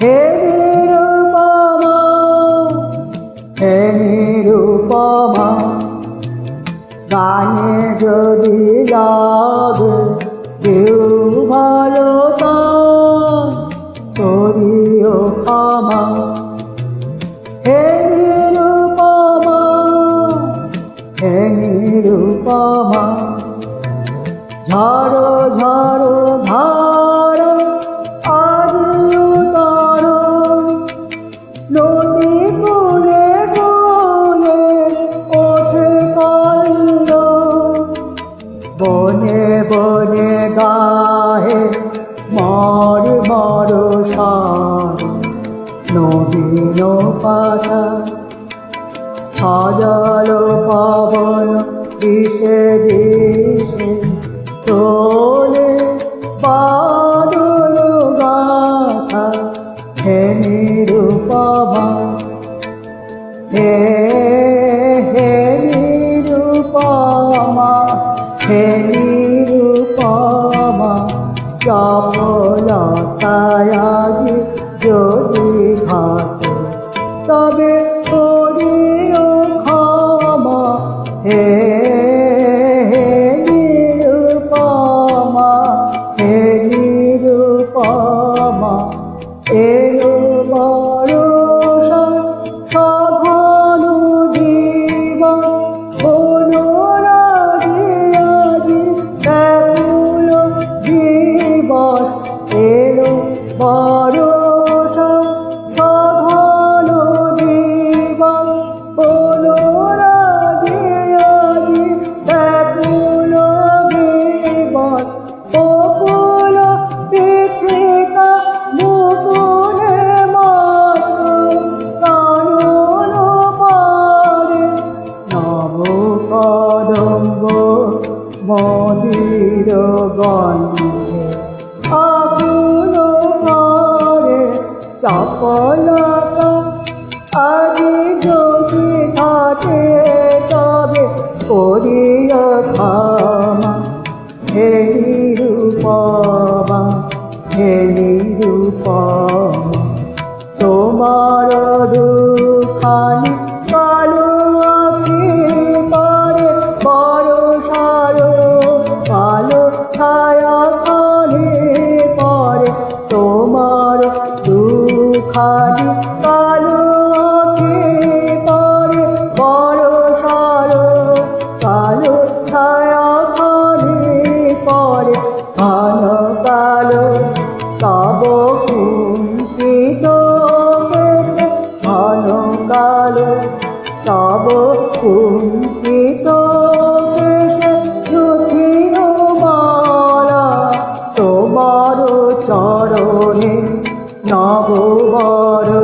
হে নিরুপমা হে নিরুপমা, গানে যদি লাগে কেউ ভালো করিও ক্ষমা। হে নিরুপমা হে নিরুপমা, ঝড়ো ঝড়ো ঝড় বনে বনে গাহে মর মর নবীন পাতা সাজালো পাবন দিশে দিশে তোলে হে নিরুপমা চপলতায়াগি জীবন এলো বরষা সাধন জীবন অনুরাগিয়াদি ব্যাকুল জীবন অকুল পৃথিকা মুকুলে মাত্র কানন পারে নব কদম্ব মন্দির গন্ধে। চপলতা আজি যদি ঘাটে তবে করিয়া ক্ষমা। হে নিরুপমা হে নিরুপমা, তোমার দুখানি কালো পরে বড় সারো, কালো ছায়া ঘন কালো তব কুঞ্চিত জুথির মালা তোমার চরণে নব হে